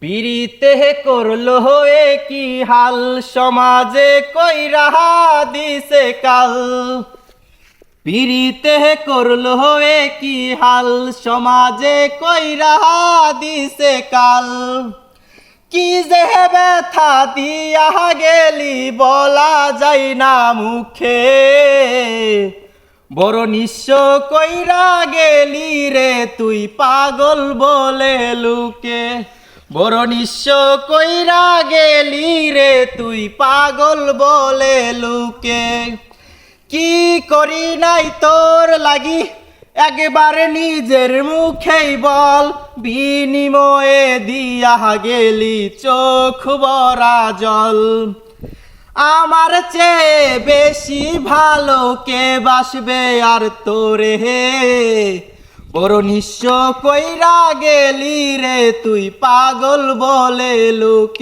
পিরিতে করল হয়ে কি হাল? সমাজে কইরা দিছে কাল। পিরিতে করল হয়ে কি হাল? সমাজে কইরা দিছে কাল। কি যে ব্যথা দিয়া গেলি বলা যায় না মুখে। বড় নিঃস্ব কইরা গেলি রে, তুই পাগল বলে লুকে। বড় নিঃস্ব কইরা গেলি রে, তুই পাগল বলে লুকে। কি করি নাই তোর লাগি? একবার নিজের মুখেই বল, বিনিময়ে দিয়া গেলি চোখ বরা জল। আমার চেয়ে বেশি ভালো কে বাসবে আর তোরে হে? নিঃস্ব কইরা গেলি রে তুই পাগল বলে লোকে।